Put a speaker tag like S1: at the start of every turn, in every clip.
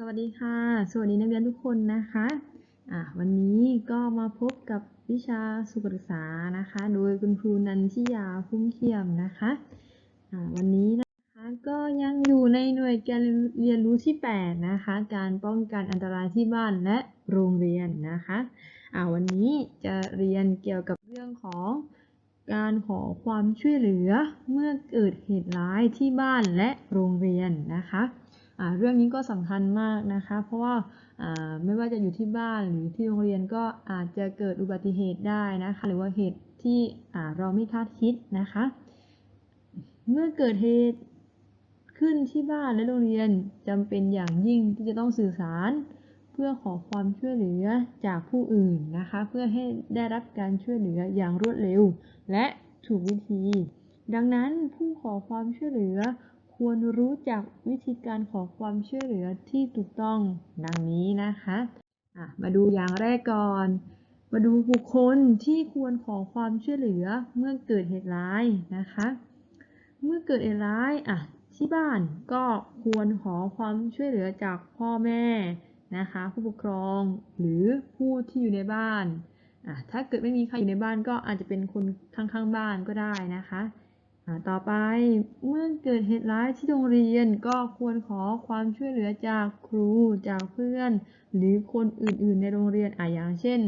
S1: สวัสดีค่ะ สวัสดีนักเรียนทุกคนนะคะอะวันนี้ก็มาพบกับวิชาสุขศึกษานะคะ โดยคุณครูนันทิยาพุ่มเขียมนะคะอะวันนี้นะคะก็ยังอยู่ในหน่วยการเรียนรู้ที่ 8 นะคะ การป้องกันอันตรายที่บ้านและโรงเรียนนะคะอะวันนี้จะเรียนเกี่ยวกับเรื่องของการขอความช่วยเหลือเมื่อเกิดเหตุร้ายที่บ้านและโรงเรียนนะคะ เรื่องนี้ก็สำคัญมากนะคะ เพราะว่าไม่ว่าจะอยู่ที่บ้านหรือที่โรงเรียนก็อาจจะเกิดอุบัติเหตุได้นะคะ หรือว่าเหตุที่เราไม่คาดคิดนะคะ เมื่อเกิดเหตุขึ้นที่บ้านและโรงเรียนจำเป็นอย่างยิ่งที่จะต้องสื่อสาร เพื่อขอความช่วยเหลือจากผู้อื่นนะคะ เพื่อให้ได้รับการช่วยเหลืออย่างรวดเร็ว และถูกวิธี ดังนั้นผู้ขอความช่วยเหลือ ควรรู้จักวิธีการขอความช่วยเหลือที่ถูกต้องดังนี้นะคะะมาดูอย่างแรกก่อน มาดูบุคคลที่ควรขอความช่วยเหลือเมื่อเกิดเหตุร้ายนะคะ เมื่อเกิดเหตุร้ายอะที่บ้านก็ควรขอความช่วยเหลือจากพ่อแม่นะคะ ผู้ปกครองหรือผู้ที่อยู่ในบ้านอะถ้าเกิดไม่มีใครอยู่ในบ้านก็อาจจะเป็นคนข้างๆบ้านก็ได้นะคะ ต่อไปเมื่อเกิดเหตุร้ายที่โรงเรียนก็ควรขอความช่วยเหลือจากครูจากเพื่อน หรือคนอื่นๆในโรงเรียนอ่าอย่างเช่น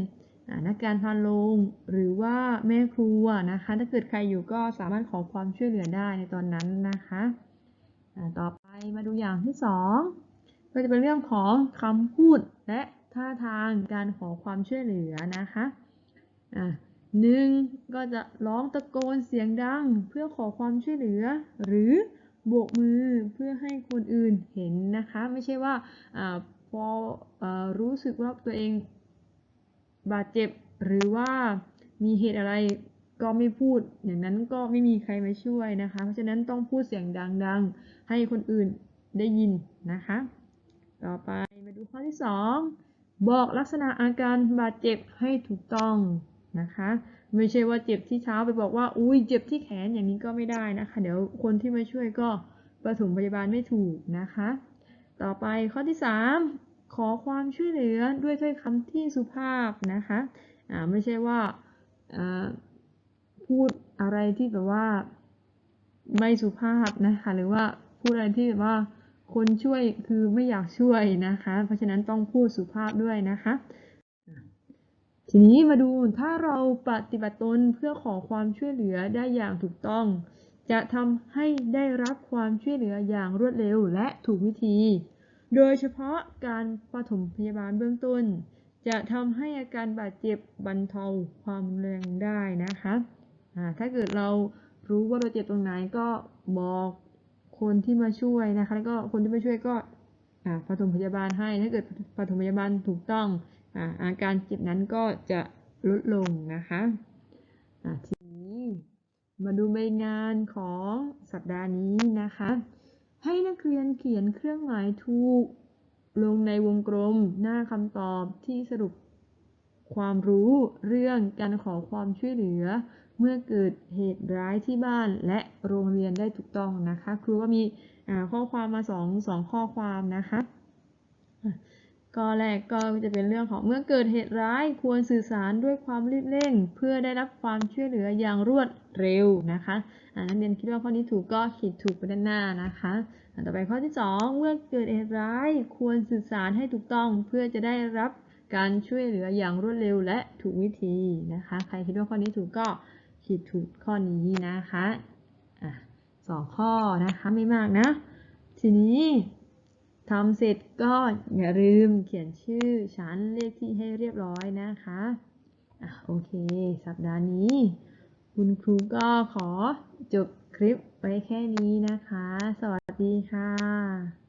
S1: นักการพาโรงหรือว่าแม่ครูนะคะ ถ้าเกิดใครอยู่ก็สามารถขอความช่วยเหลือได้ในตอนนั้นนะคะต่อไปมาดูอย่างที่สองก็จะเป็นเรื่องของคำพูดและท่าทางการขอความช่วยเหลือนะคะ หนึ่งก็จะร้องตะโกนเสียงดังเพื่อขอความช่วยเหลือ หรือโบกมือเพื่อให้คนอื่นเห็นนะคะ ไม่ใช่ว่าอพออรู้สึกว่าตัวเองบาดเจ็บหรือว่ามีเหตุอะไรก็ไม่พูดอย่างนั้นก็ไม่มีใครมาช่วยนะคะ เพราะฉะนั้นต้องพูดเสียงดังๆ ให้คนอื่นได้ยินนะคะ ต่อไปมาดูข้อที่สองบอกลักษณะอาการบาดเจ็บให้ถูกต้อง นะคะ ไม่ใช่ว่าเจ็บที่เท้าไปบอกว่าอุ้ยเจ็บที่แขนอย่างนี้ก็ไม่ได้นะคะ เดี๋ยวคนที่มาช่วยก็ประถมพยาบาลไม่ถูกนะคะ ต่อไปข้อที่ 3 ขอความช่วยเหลือด้วยถ้อยคำที่สุภาพนะคะอ่าไม่ใช่ว่าอ่าพูดอะไรที่แบบว่าไม่สุภาพนะคะ หรือว่าพูดอะไรที่แบบว่าคนช่วยคือไม่อยากช่วยนะคะ เพราะฉะนั้นต้องพูดสุภาพด้วยนะคะ ทีนี้มาดูถ้าเราปฏิบัติตนเพื่อขอความช่วยเหลือได้อย่างถูกต้อง จะทำให้ได้รับความช่วยเหลืออย่างรวดเร็วและถูกวิธี โดยเฉพาะการปฐมพยาบาลเบื้องต้น จะทำให้อาการบาดเจ็บบรรเทาความรุนแรงได้นะคะถ้าเกิดเรารู้ว่าเราเจ็บตรงไหนก็บอกคนที่มาช่วยนะคะแล้วก็คนที่มาช่วยก็อ่าปฐมพยาบาลให้ถ้าเกิดปฐมพยาบาลถูกต้อง อาการเจ็บนั้นก็จะลดลงนะคะทีนี้มาดูใบงานของสัปดาห์นี้นะคะ ให้นักเรียนเขียนเครื่องหมายถูกลงในวงกลมหน้าคำตอบที่สรุปความรู้เรื่องการขอความช่วยเหลือ เมื่อเกิดเหตุร้ายที่บ้านและโรงเรียนได้ถูกต้องนะคะ ครูก็มีข้อความมาสองสองข้อความนะคะ ก็แรกก็จะเป็นเรื่องของเมื่อเกิดเหตุร้ายควรสื่อสารด้วยความรีบเร่ง เพื่อได้รับความช่วยเหลืออย่างรวดเร็วนะคะอ่านักเรียนคิดว่าข้อนี้ถูกก็ขีดถูกไปด้านหน้านะคะต่อไปข้อที่ 2 เมื่อเกิดเหตุร้ายควรสื่อสารให้ถูกต้อง เพื่อจะได้รับการช่วยเหลืออย่างรวดเร็วและถูกวิธีนะคะ ใครคิดว่าข้อนี้ถูกก็ขีดถูกข้อนี้นะคะอะสองข้อนะคะไม่มากนะ ทีนี้ ทำเสร็จก็อย่าลืมเขียนชื่อชั้นเลขที่ให้เรียบร้อยนะคะอะโอเค สัปดาห์นี้ คุณครูก็ขอจบคลิปไว้แค่นี้นะคะ สวัสดีค่ะ